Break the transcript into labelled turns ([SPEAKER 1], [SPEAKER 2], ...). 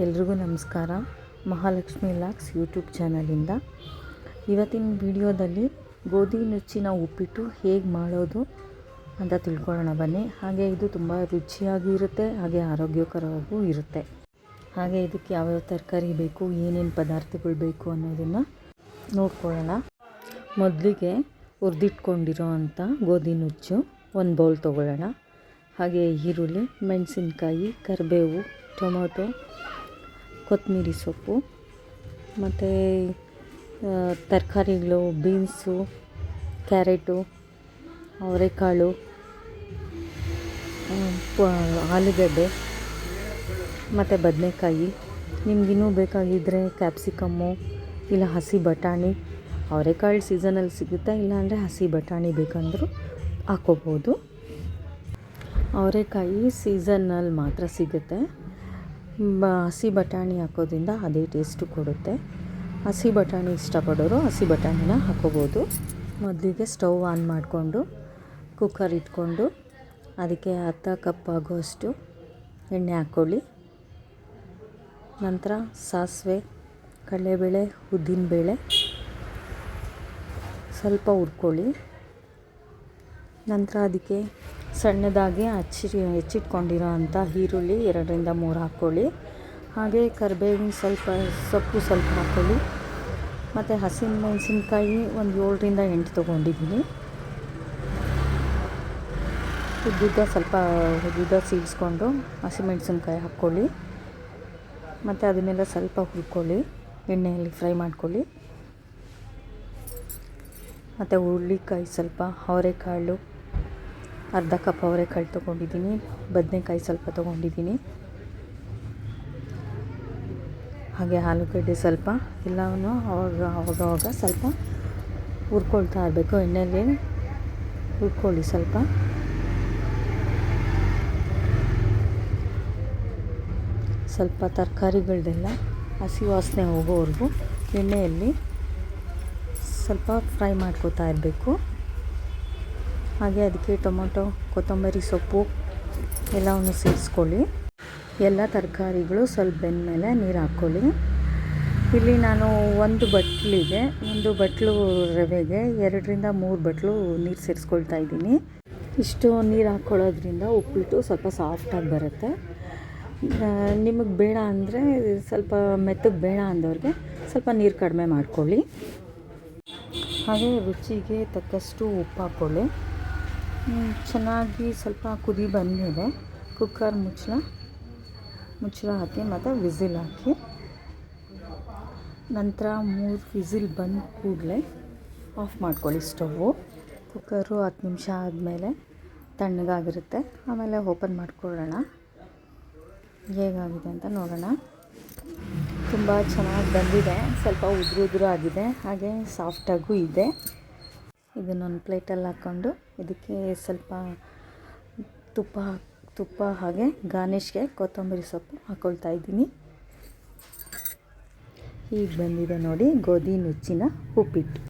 [SPEAKER 1] ಎಲ್ರಿಗೂ ನಮಸ್ಕಾರ. ಮಹಾಲಕ್ಷ್ಮಿ ಲಾಕ್ಸ್ ಯೂಟ್ಯೂಬ್ ಚಾನಲಿಂದ. ಇವತ್ತಿನ ವಿಡಿಯೋದಲ್ಲಿ ಗೋಧಿ ನುಚ್ಚಿನ ಉಪ್ಪಿಟ್ಟು ಹೇಗೆ ಮಾಡೋದು ಅಂತ ತಿಳ್ಕೊಳ್ಳೋಣ ಬನ್ನಿ. ಹಾಗೆ ಇದು ತುಂಬ ರುಚಿಯಾಗಿ ಇರುತ್ತೆ, ಹಾಗೆ ಆರೋಗ್ಯಕರವಾಗೂ ಇರುತ್ತೆ. ಹಾಗೆ ಇದಕ್ಕೆ ಯಾವ್ಯಾವ ತರಕಾರಿ ಬೇಕು, ಏನೇನು ಪದಾರ್ಥಗಳು ಬೇಕು ಅನ್ನೋದನ್ನು ನೋಡ್ಕೊಳ್ಳೋಣ. ಮೊದಲಿಗೆ ಹುರಿದಿಟ್ಕೊಂಡಿರೋ ಅಂಥ ಗೋಧಿ ನುಚ್ಚು ಒಂದು ಬೌಲ್ ತೊಗೊಳ್ಳೋಣ. ಹಾಗೆ ಈರುಳ್ಳಿ, ಮೆಣಸಿನ್ಕಾಯಿ, ಕರಿಬೇವು, ಟೊಮೊಟೊ ಕೊತ್ತಂಬರಿ ಸೊಪ್ಪು, ಮತ್ತು ತರಕಾರಿಗಳು, ಬೀನ್ಸು, ಕ್ಯಾರೆಟು, ಅವರೆಕಾಳು ಆಲೂಗಡ್ಡೆ, ಮತ್ತು ಬದನೆಕಾಯಿ. ನಿಮಗಿನ್ನೂ ಬೇಕಾಗಿದ್ದರೆ ಕ್ಯಾಪ್ಸಿಕಮ್ಮು ಇಲ್ಲ ಹಸಿ ಬಟಾಣಿ. ಅವರೆಕಾಳು ಸೀಸನಲ್ಲಿ ಸಿಗುತ್ತೆ ಇಲ್ಲಾಂದರೆ ಹಸಿ ಬಟಾಣಿ ಬೇಕಂದರೂ ಹಾಕೋಬೋದು ಅವರೆಕಾಯಿ ಸೀಸನ್ನಲ್ಲಿ ಮಾತ್ರ ಸಿಗುತ್ತೆ. ಬ, ಹಸಿ ಬಟಾಣಿ ಹಾಕೋದ್ರಿಂದ ಅದೇ ಟೇಸ್ಟು ಕೊಡುತ್ತೆ. ಹಸಿ ಬಟಾಣಿ ಇಷ್ಟಪಡೋರು ಹಸಿ ಬಟಾಣಿನ ಹಾಕೋಬೋದು. ಮೊದಲಿಗೆ ಸ್ಟವ್ ಆನ್ ಮಾಡಿಕೊಂಡು, ಕುಕ್ಕರ್ ಇಟ್ಕೊಂಡು, ಅದಕ್ಕೆ ಅರ್ಧ ಕಪ್ ಆಗುವಷ್ಟು ಎಣ್ಣೆ ಹಾಕ್ಕೊಳ್ಳಿ. ನಂತರ ಸಾಸಿವೆ, ಕಡಲೆಬೇಳೆ ಉದ್ದಿನಬೇಳೆ ಸ್ವಲ್ಪ ಹುರ್ಕೊಳ್ಳಿ. ನಂತರ ಅದಕ್ಕೆ ಸಣ್ಣದಾಗಿ ಹಚ್ಚಿ ಹೆಚ್ಚಿಟ್ಕೊಂಡಿರೋ ಅಂಥ ಈರುಳ್ಳಿ ಎರಡರಿಂದ ಮೂರು ಹಾಕ್ಕೊಳ್ಳಿ. ಹಾಗೆ ಕರಿಬೇವಿನ ಸ್ವಲ್ಪ, ಸೊಪ್ಪು ಸ್ವಲ್ಪ ಹಾಕ್ಕೊಳ್ಳಿ. ಮತ್ತು ಹಸಿಮೆಣಸಿನ್ಕಾಯಿ ಒಂದು ಏಳರಿಂದ ಎಂಟು ತೊಗೊಂಡಿದ್ದೀನಿ. ಉದ್ದುದ್ದ ಸ್ವಲ್ಪ ಉದ್ದುದ್ದ ಸೀಳಿಸ್ಕೊಂಡು ಹಸಿಮೆಣಸಿನ್ಕಾಯಿ ಹಾಕ್ಕೊಳ್ಳಿ. ಮತ್ತು ಅದನ್ನೆಲ್ಲ ಸ್ವಲ್ಪ ಹುರ್ಕೊಳ್ಳಿ, ಎಣ್ಣೆಯಲ್ಲಿ ಫ್ರೈ ಮಾಡ್ಕೊಳ್ಳಿ. ಮತ್ತು ಹುರುಳಿಕಾಯಿ ಸ್ವಲ್ಪ, ಅವರೆಕಾಳು ಅರ್ಧ ಕಪ್ ಅವರೆಕಾಳು ತೊಗೊಂಡಿದ್ದೀನಿ, ಬದನೆಕಾಯಿ ಸ್ವಲ್ಪ ತೊಗೊಂಡಿದ್ದೀನಿ. ಹಾಗೆ ಆಲೂಗಡ್ಡೆ ಸ್ವಲ್ಪ ಎಲ್ಲವನ್ನು ಅವಾಗ ಅವಾಗವಾಗ ಸ್ವಲ್ಪ ಹುರ್ಕೊಳ್ತಾ ಇರಬೇಕು ಎಣ್ಣೆಯಲ್ಲಿ ಹುರ್ಕೊಳ್ಳಿ ಸ್ವಲ್ಪ. ಸ್ವಲ್ಪ ತರಕಾರಿಗಳದೆಲ್ಲ ಹಸಿ ವಾಸನೆ ಹೋಗೋವರೆಗೂ ಎಣ್ಣೆಯಲ್ಲಿ ಸ್ವಲ್ಪ ಫ್ರೈ ಮಾಡ್ಕೋತಾ ಇರಬೇಕು. ಹಾಗೆ ಅದಕ್ಕೆ ಟೊಮೊಟೊ, ಕೊತ್ತಂಬರಿ ಸೊಪ್ಪು ಎಲ್ಲವನ್ನು ಸೇರಿಸ್ಕೊಳ್ಳಿ. ಎಲ್ಲ ತರಕಾರಿಗಳು ಸ್ವಲ್ಪ ಬೆಂದಮೇಲೆ ನೀರು ಹಾಕ್ಕೊಳ್ಳಿ. ಇಲ್ಲಿ ನಾನು ಒಂದು ಬಟ್ಲಿಗೆ, ಒಂದು ಬಟ್ಲು ರವೆಗೆ ಎರಡರಿಂದ ಮೂರು ಬಟ್ಲು ನೀರು ಸೇರಿಸ್ಕೊಳ್ತಾ ಇದ್ದೀನಿ. ಇಷ್ಟು ನೀರು ಹಾಕ್ಕೊಳ್ಳೋದ್ರಿಂದ ಉಪ್ಪಿಟ್ಟು ಸ್ವಲ್ಪ ಸಾಫ್ಟಾಗಿ ಬರುತ್ತೆ. ನಿಮಗೆ ಬೇಡ ಅಂದರೆ ಸ್ವಲ್ಪ ಮೆತ್ತಗೆ ಬೇಡ ಅಂದವ್ರಿಗೆ ಸ್ವಲ್ಪ ನೀರು ಕಡಿಮೆ ಮಾಡ್ಕೊಳ್ಳಿ. ಹಾಗೆ ರುಚಿಗೆ ತಕ್ಕಷ್ಟು ಉಪ್ಪು ಹಾಕ್ಕೊಳ್ಳಿ. ಚೆನ್ನಾಗಿ ಸ್ವಲ್ಪ ಕುದಿ ಬಂದಿದೆ. ಕುಕ್ಕರ್ ಮುಚ್ಚಳ. ಮುಚ್ಚಳ ಹಾಕಿ, ಮತ್ತು ವಿಸಿಲ್ ಹಾಕಿ. ನಂತರ ಮೂರು ವಿಸಿಲ್ ಬಂದ ಕೂಡಲೇ ಆಫ್ ಮಾಡ್ಕೊಳ್ಳಿ ಸ್ಟವ್ವು ಕುಕ್ಕರು ಹತ್ತು ನಿಮಿಷ ಆದಮೇಲೆ ತಣ್ಣಗಾಗಿರುತ್ತೆ. ಆಮೇಲೆ ಓಪನ್ ಮಾಡ್ಕೊಳ್ಳೋಣ. ಹೇಗಾಗಿದೆ ಅಂತ ನೋಡೋಣ. ತುಂಬ ಚೆನ್ನಾಗಿ ಬಂದಿದೆ. ಸ್ವಲ್ಪ ಉದುರು ಉದುರು ಆಗಿದೆ ಹಾಗೆ ಸಾಫ್ಟಾಗೂ ಇದೆ. ಇದನ್ನೊಂದು ಪ್ಲೇಟಲ್ಲಿ ಹಾಕ್ಕೊಂಡು ಇದಕ್ಕೆ ಸ್ವಲ್ಪ ತುಪ್ಪ ತುಪ್ಪ ಹಾಗೆ ಗಾರ್ನಿಷ್ಗೆ ಕೊತ್ತಂಬರಿ ಸೊಪ್ಪು ಹಾಕ್ಕೊಳ್ತಾ ಇದ್ದೀನಿ. ಈಗ ಬಂದಿದೆ ನೋಡಿ ಗೋಧಿ ನುಚ್ಚಿನ ಉಪ್ಪಿಟ್ಟು.